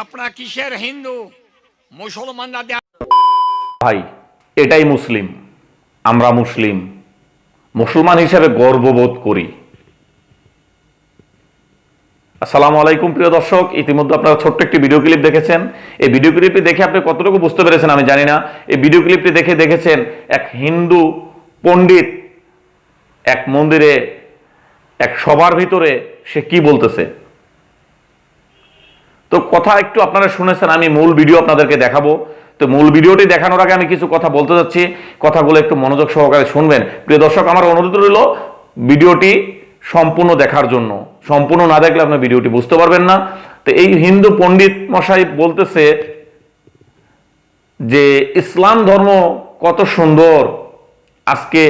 আপনার কিসের হিন্দু মুসলমানরা ভাই, এটাই মুসলিম, আমরা মুসলিম। মুসলমান হিসেবে গর্ববোধ করি। আসসালামু আলাইকুম, প্রিয় দর্শক। ইতিমধ্যে আপনারা ছোট্ট একটি ভিডিও ক্লিপ দেখেছেন। এই ভিডিও ক্লিপটি দেখে আপনি কতটুকু বুঝতে পেরেছেন আমি জানি না। এই ভিডিও ক্লিপটি দেখে দেখেছেন এক হিন্দু পণ্ডিত এক মন্দিরে, এক সবার ভিতরে সে কি বলতেছে। তো কথা একটু আপনারা শুনেছেন, আমি মূল ভিডিও আপনাদেরকে দেখাবো। তো মূল ভিডিওটি দেখানোর আগে আমি কিছু কথা বলতে যাচ্ছি, কথাগুলো একটু মনোযোগ সহকারে শুনবেন। প্রিয় দর্শক, আমার অনুরোধ রইল ভিডিওটি সম্পূর্ণ দেখার জন্য। সম্পূর্ণ না দেখলে আপনি ভিডিওটি বুঝতে পারবেন না। তো এই হিন্দু পণ্ডিত মশাই বলতেছে যে, ইসলাম ধর্ম কত সুন্দর আজকে।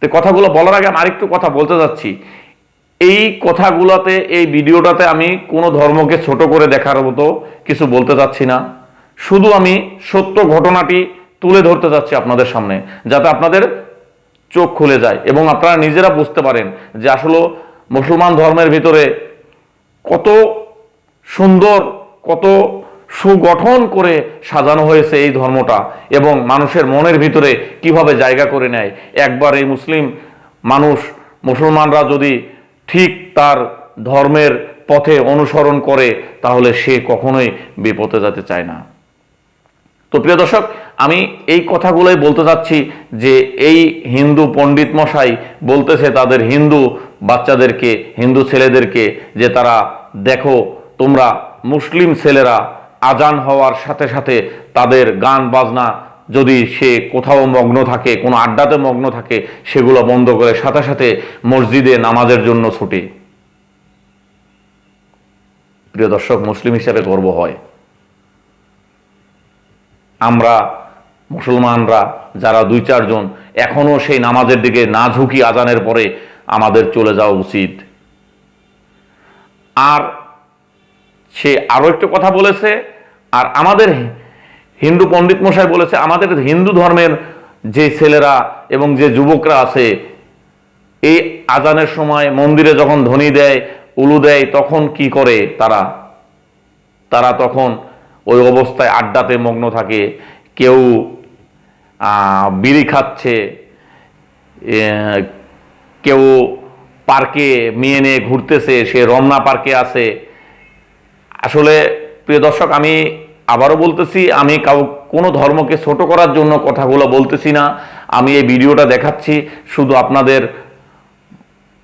তো কথাগুলো বলার আগে আমি আরেকটু কথা বলতে যাচ্ছি। এই কথাগুলোতে, এই ভিডিওটাতে আমি কোনো ধর্মকে ছোট করে দেখার মতো কিছু বলতে চাচ্ছি না। শুধু আমি সত্য ঘটনাটি তুলে ধরতে চাচ্ছি আপনাদের সামনে, যাতে আপনাদের চোখ খুলে যায় এবং আপনারা নিজেরা বুঝতে পারেন যে আসলে মুসলমান ধর্মের ভিতরে কত সুন্দর, কত সুগঠন করে সাজানো হয়েছে এই ধর্মটা এবং মানুষের মনের ভিতরে কীভাবে জায়গা করে নেয়। একবার এই মুসলিম মানুষ, মুসলমানরা যদি ঠিক তার ধর্মের পথে অনুসরণ করে, তাহলে সে কখনোই বিপদে যেতে চায় না। তো প্রিয় দর্শক, আমি এই কথাগুলোই বলতে চাচ্ছি যে এই হিন্দু পণ্ডিত মশাই বলতেছে তাদের হিন্দু বাচ্চাদেরকে, হিন্দু ছেলেদেরকে যে তারা, দেখো, তোমরা মুসলিম ছেলেরা আজান হওয়ার সাথে সাথে তাদের গান, বাজনা যদি সে কোথাও মগ্ন থাকে, কোনো আড্ডাতে মগ্ন থাকে, সেগুলো বন্ধ করে সাথে সাথে মসজিদে নামাজের জন্য ছুটে। প্রিয় দর্শক, মুসলিম হিসেবে গর্ব হয়। আমরা মুসলমানরা যারা দুই চারজন, এখনও সেই নামাজের দিকে না ঝুঁকি আজানের পরে আমাদের চলে যাওয়া উচিত। আর সে আরও একটু কথা বলেছে, আর আমাদের হিন্দু পণ্ডিত মশাই বলেছে, আমাদের হিন্দু ধর্মের যে ছেলেরা এবং যে যুবকরা আছে, এই আজানের সময় মন্দিরে যখন ধ্বনি দেয়, উলু দেয়, তখন কি করে তারা? তারা তখন ওই অবস্থায় আড্ডাতে মগ্ন থাকে, কেউ বিড়ি খাচ্ছে কেউ পার্কে মেয়ে নিয়ে ঘুরতেছে, সে রমনা পার্কে আছে। আসলে, প্রিয় দর্শক, আমি আবারও বলতেছি, আমি কাউ, কোনো ধর্মকে ছোট করার জন্য কথাগুলো বলতেছি না। আমি এই ভিডিওটা দেখাচ্ছি, শুধু আপনাদের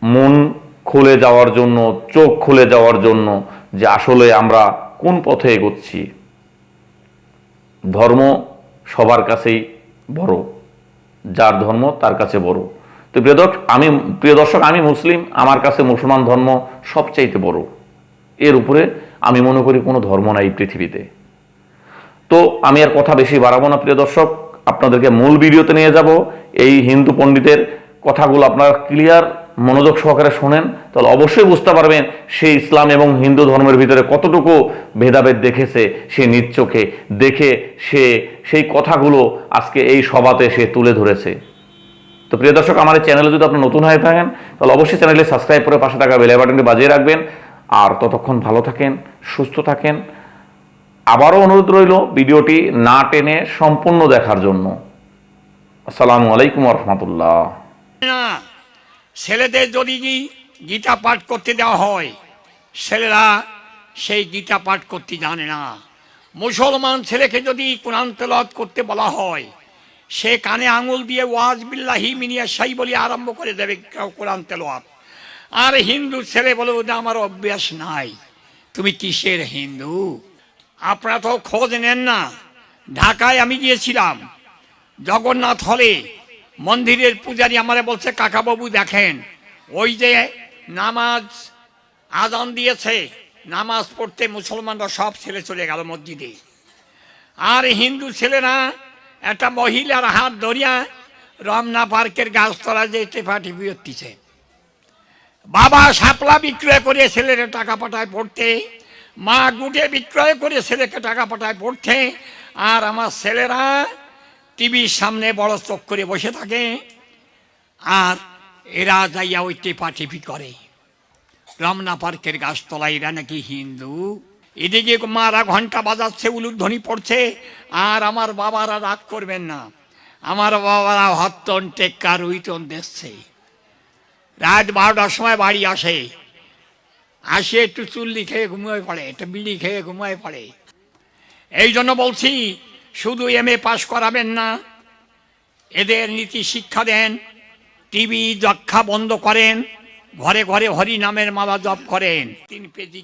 মন খুলে যাওয়ার জন্য, চোখ খুলে যাওয়ার জন্য যে আসলে আমরা কোন পথে এগোচ্ছি। ধর্ম সবার কাছেই বড়, যার ধর্ম তার কাছে বড়। তো প্রিয় দর্শক, আমি, প্রিয় দর্শক, আমি মুসলিম, আমার কাছে মুসলমান ধর্ম সবচাইতে বড়। এর উপরে আমি মনে করি কোনো ধর্ম নাই পৃথিবীতে। তো আমি আর কথা বেশি বাড়াবো না, প্রিয় দর্শক। আপনাদেরকে মূল ভিডিওতে নিয়ে যাব। এই হিন্দু পণ্ডিতের কথাগুলো আপনারা ক্লিয়ার মনোযোগ সহকারে শোনেন। তাহলে অবশ্যই বুঝতে পারবেন সে ইসলাম এবং হিন্দু ধর্মের ভিতরে কতটুকু ভেদাভেদ দেখেছে, সে নিজ চোখে দেখে সে সেই কথাগুলো আজকে এই সভাতে সে তুলে ধরেছে। তো প্রিয় দর্শক, আমার এই চ্যানেলে যদি আপনি নতুন হয়ে থাকেন, তাহলে অবশ্যই চ্যানেলে সাবস্ক্রাইব করে পাশে থাকা বেল বাটনটি বাজিয়ে রাখবেন। আর ততক্ষণ ভালো থাকেন, সুস্থ থাকেন। আবারও অনুরোধ রইল ভিডিওটি না টেনে সম্পূর্ণ দেখার জন্য। আসসালামু আলাইকুম রহমতুল্লাহ। ছেলেদের যদি গীতা পাঠ করতে দেওয়া হয়, ছেলেরা সেই গীতা পাঠ করতে জানে না। মুসলমান ছেলেকে যদি কোরআন তেলাওয়াত করতে বলা হয়, সে কানে আঙুল দিয়ে ওয়াজ বিল্লাহি মিনিয়া সাই বলে আরম্ভ করে দেবে কোরআন তেলাওয়াত। আর হিন্দু ছেলে বলে, ওটা আমার অভ্যাস নাই। তুমি কিসের হিন্দু? আপনারা তো খোঁজ নেন না। ঢাকায় আমি গিয়েছিলাম। জগন্নাথ হলে মন্দিরের পূজারী আমারে বলছে, কাকাবাবু, দেখেন, ওই যে নামাজ আজান দিয়েছে, নামাজ পড়তে মুসলমানরা সব ছেলে চলে গেল মসজিদে। আর হিন্দু ছেলেরা, একটা মহিলার হাত ধরিয়া রমনা পার্কের গাছতলা যে টেপা টিপি হচ্ছে বাবা সাপলা বিক্রয় করে ছেলেরা টাকা পাঠায় পড়তে মা গুটে বিক্রয় করে ছেলেকে টাকা পাঠায় পড়তে। আর আমার ছেলেরা টিভির সামনে বড় চোখ করে বসে থাকে। আর এরা যাইয়া ওই টেপা করে। রমনা পার্কের গাছতলা এরা নাকি হিন্দু। এদিকে মারা ঘণ্টা বাজাচ্ছে উলুধ্বনি পড়ছে। আর আমার বাবারা রাগ করবেন না। আমার বাবারা হত্তন টেক্কার উইটন দেখছে। রাত বারোটার সময় বাড়ি আসে। আসে একটু চুল্লি খেয়ে ঘুমিয়ে পড়ে, একটু বিড়ি খেয়ে ঘুমিয়ে পড়ে। এই জন্য বলছি, শুধু এম এ পাশ করাবেন না, এদের নীতি শিক্ষা দেন টিভি যক্ষা বন্ধ করেন, ঘরে ঘরে হরি নামের মালা জপ করেন। তিন কেজি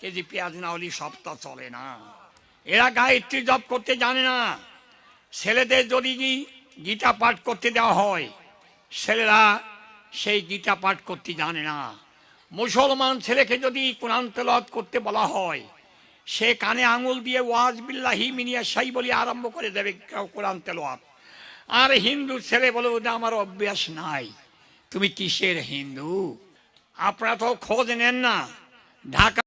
কেজি পেঁয়াজ না হলে সপ্তাহ চলে না। এরা গায়ত্রী জপ করতে জানে না। ছেলেদের যদি গীতা পাঠ করতে দেওয়া হয়, ছেলেরা সেই গীতা পাঠ করতে জানে না। মুসলমান ছেলেকে যদি কোরআন তেলত করতে বলা হয়, সে কানে আঙুল দিয়ে ওয়াজ বিল্লাহি মিনিয়া সাই বলি আরম্ভ করে দেবে কোরআন তেলোয়াত আর হিন্দু ছেলে বলে ওটা আমার অভ্যাস নাই। তুমি কিসের হিন্দু? আপনারা তো খোঁজ নেন না। ঢাকা